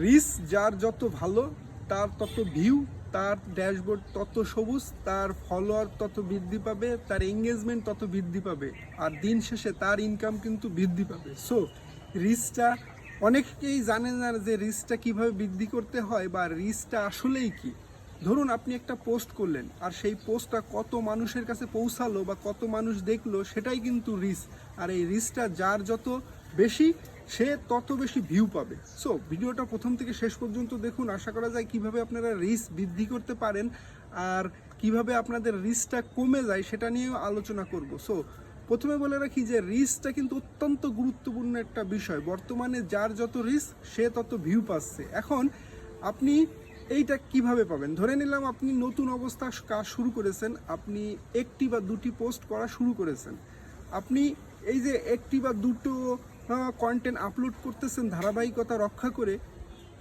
রিস যার যত ভালো, তার তত ভিউ, তার ড্যাশবোর্ড তত সবুজ, তার ফলোয়ার তত বৃদ্ধি পাবে, তার এঙ্গেজমেন্ট তত বৃদ্ধি পাবে, আর দিন শেষে তার ইনকাম কিন্তু বৃদ্ধি পাবে। সো রিসটা অনেকেই জানে না যে রিসটা কীভাবে বৃদ্ধি করতে হয় বা রিসটা আসলেই কি। ধরুন আপনি একটা পোস্ট করলেন, আর সেই পোস্টটা কত মানুষের কাছে পৌঁছালো বা কত মানুষ দেখল, সেটাই কিন্তু রিস। আর এই রিসটা যার যত বেশি সে তত বেশি ভিউ পাবে। সো ভিডিওটা প্রথম থেকে শেষ পর্যন্ত দেখুন। আশা করা যায় কীভাবে আপনারা রিস বৃদ্ধি করতে পারেন আর কীভাবে আপনাদের রিসটা কমে যায় সেটা নিয়েও আলোচনা করব। সো প্রথমে বলে রাখি যে রিসটা কিন্তু অত্যন্ত গুরুত্বপূর্ণ একটা বিষয়। বর্তমানে যার যত রিস সে তত ভিউ পাচ্ছে। এখন আপনি এইটা কীভাবে পাবেন? ধরে নিলাম আপনি নতুন অবস্থা কাজ শুরু করেছেন। আপনি একটি বা দুটি পোস্ট করা শুরু করেছেন। আপনি এই যে একটি বা দুটো কন্টেন্ট আপলোড করতেছেন, ধারাবাহিকতা রক্ষা করে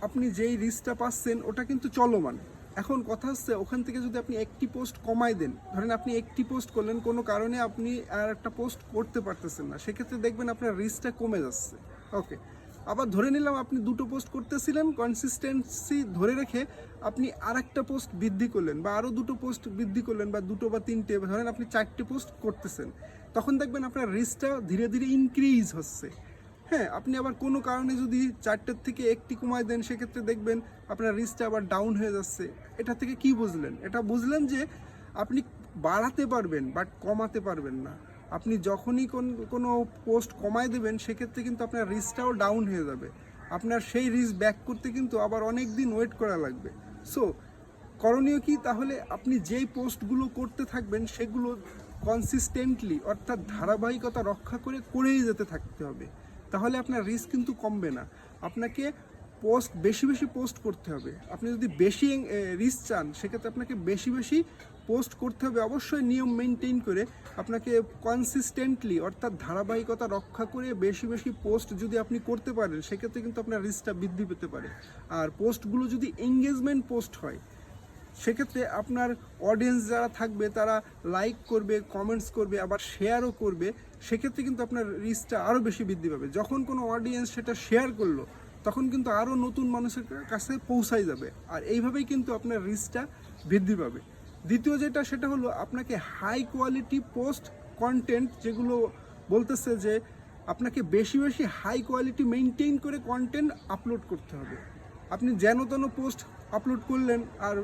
আপনি যেই রিস্কটা পাচ্ছেন, ওটা কিন্তু চলমান। এখন কথা হচ্ছে, ওখান থেকে যদি আপনি একটি পোস্ট কমায় দেন, ধরেন আপনি একটি পোস্ট করলেন, কোনো কারণে আপনি আর একটা পোস্ট করতে পারতেছেন না, সেক্ষেত্রে দেখবেন আপনার রিস্কটা কমে যাচ্ছে। ওকে আবার ধরে নিলাম আপনি দুটো পোস্ট করতেছিলেন কনসিস্টেন্সি ধরে রেখে আপনি আর একটা পোস্ট বৃদ্ধি করলেন, বা আরও দুটো পোস্ট বৃদ্ধি করলেন, বা দুটো বা তিনটে, ধরেন আপনি চারটে পোস্ট করতেছেন, তখন দেখবেন আপনার রিস্কটা ধীরে ধীরে ইনক্রিজ হচ্ছে। হ্যাঁ আপনি আবার কোনো কারণে যদি চারটের থেকে একটি কমায় দেন, সেক্ষেত্রে দেখবেন আপনার রিস্কটা আবার ডাউন হয়ে যাচ্ছে। এটা থেকে কি বুঝলেন? এটা বুঝলেন যে আপনি বাড়াতে পারবেন বাট কমাতে পারবেন না। আপনি যখনই কোন, কোনো পোস্ট কমায় দেবেন, সেক্ষেত্রে কিন্তু আপনার রিস্কটাও ডাউন হয়ে যাবে। আপনার সেই রিস্ক ব্যাক করতে কিন্তু আবার অনেক দিন ওয়েট করা লাগবে। সো করণীয় কি? তাহলে আপনি যেই পোস্টগুলো করতে থাকবেন, সেগুলো কনসিস্টেন্টলি অর্থাৎ ধারাবাহিকতা রক্ষা করে করেই যেতে থাকতে হবে। তাহলে আপনার রিস্ক কিন্তু কমবে না। আপনাকে পোস্ট বেশি বেশি পোস্ট করতে হবে। আপনি যদি বেশি রিস্ক চান, সেক্ষেত্রে আপনাকে বেশি বেশি পোস্ট করতে হবে। অবশ্যই নিয়ম মেনটেন করে আপনাকে কনসিস্টেন্টলি অর্থাৎ ধারাবাহিকতা রক্ষা করে বেশি বেশি পোস্ট যদি আপনি করতে পারেন, সেক্ষেত্রে কিন্তু আপনার রিস্কটা বৃদ্ধি পেতে পারে। আর পোস্টগুলো যদি এঙ্গেজমেন্ট পোস্ট হয় সেক্ষেত্রে আপনার অডিয়েন্স যারা থাকবে, তারা লাইক করবে কমেন্টস করবে, আবার শেয়ারও করবে। সেক্ষেত্রে কিন্তু আপনার রিচটা আরও বেশি বৃদ্ধি পাবে। যখন কোনো অডিয়েন্স সেটা শেয়ার করল, তখন কিন্তু আরও নতুন মানুষের কাছে পৌঁছাই যাবে। আর এইভাবেই কিন্তু আপনার রিচটা বৃদ্ধি পাবে। দ্বিতীয় যেটা, সেটা হলো আপনাকে হাই কোয়ালিটি পোস্ট কন্টেন্ট যেগুলো বলতেছে যে, আপনাকে বেশি বেশি হাই কোয়ালিটি মেনটেন করে কন্টেন্ট আপলোড করতে হবে। আপনি যেন তেন পোস্ট আপলোড করলেন আর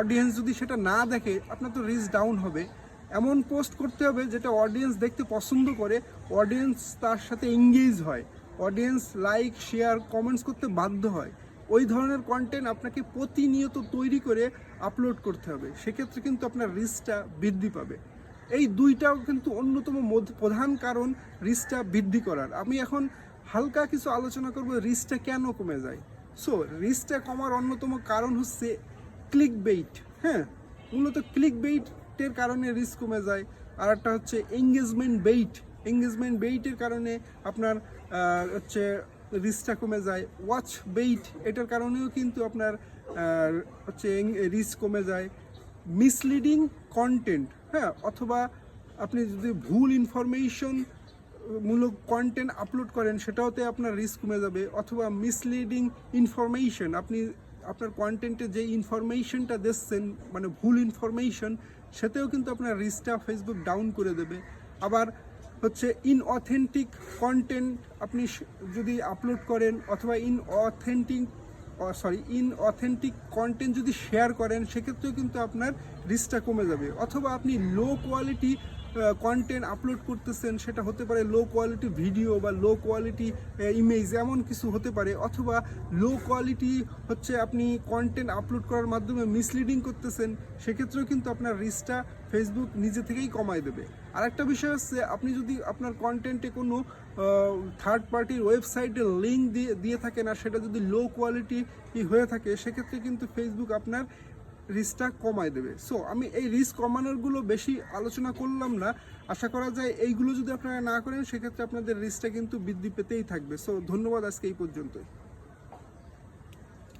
অডিয়েন্স যদি সেটা না দেখে, আপনার তো রিচ ডাউন হবে। এমন পোস্ট করতে হবে যেটা অডিয়েন্স দেখতে পছন্দ করে অডিয়েন্স তার সাথে এঙ্গেজ হয় অডিয়েন্স লাইক শেয়ার কমেন্টস করতে বাধ্য হয়। ওই ধরনের কন্টেন্ট আপনাকে প্রতিনিয়ত তৈরি করে আপলোড করতে হবে। সেক্ষেত্রে কিন্তু আপনার রিচটা বৃদ্ধি পাবে। এই দুইটাও কিন্তু অন্যতম প্রধান কারণ রিচটা বৃদ্ধি করার। আমি এখন হালকা কিছু আলোচনা করব রিচটা কেন কমে যায়। সো রিস্কটা কমার অন্যতম কারণ হচ্ছে ক্লিক বেইট হ্যাঁ? মূলত ক্লিক বেইটের কারণে রিস্ক কমে যায়। আর একটা হচ্ছে এঙ্গেজমেন্ট বেইট এঙ্গেজমেন্ট বেইটের কারণে আপনার হচ্ছে রিস্কটা কমে যায়। ওয়াচ বেইট এটার কারণেও কিন্তু আপনার হচ্ছে রিস্ক কমে যায়। মিসলিডিং কন্টেন্ট হ্যাঁ? অথবা আপনি যদি ভুল ইনফরমেশন মূলক কন্টেন্ট আপলোড করেন, সেটাওতে আপনার রিস্ক কমে যাবে অথবা মিসলিডিং ইনফরমেশন আপনি আপনার কন্টেন্টে যে ইনফরমেশনটা দিচ্ছেন মানে ভুল ইনফরমেশন সেটাও কিন্তু আপনার রিস্কটা ফেসবুক ডাউন করে দেবে। আবার হচ্ছে ইনঅথেন্টিক কন্টেন্ট আপনি যদি আপলোড করেন অথবা inauthentic sorry in authentic content যদি শেয়ার করেন, সেক্ষেত্রেও কিন্তু আপনার রিস্কটা কমে যাবে। অথবা আপনি লো কোয়ালিটি কন্টেন্ট আপলোড করতেছেন, সেটা হতে পারে লো কোয়ালিটি ভিডিও বা লো কোয়ালিটি ইমেজ এমন কিছু হতে পারে, অথবা লো কোয়ালিটি হচ্ছে আপনি কন্টেন্ট আপলোড করার মাধ্যমে মিসলিডিং করতেছেন, সেক্ষেত্রেও কিন্তু আপনার রিস্কটা ফেসবুক নিজে থেকেই কমায় দেবে। আর একটা বিষয় হচ্ছে, আপনি যদি আপনার কন্টেন্টে কোনো থার্ড পার্টির ওয়েবসাইটে লিঙ্ক দিয়ে দিয়ে থাকেন, আর সেটা যদি লো কোয়ালিটি হয়ে থাকে, সেক্ষেত্রে কিন্তু ফেসবুক আপনার রিস্কটা কমায় দেবে। সো আমি এই রিস্ক কমানোরগুলো বেশি আলোচনা করলাম না। আশা করা যায় এইগুলো যদি আপনারা না করেন, সেক্ষেত্রে আপনাদের রিস্কটা কিন্তু বৃদ্ধি পেতেই থাকবে। সো ধন্যবাদ আজকে এই পর্যন্তই।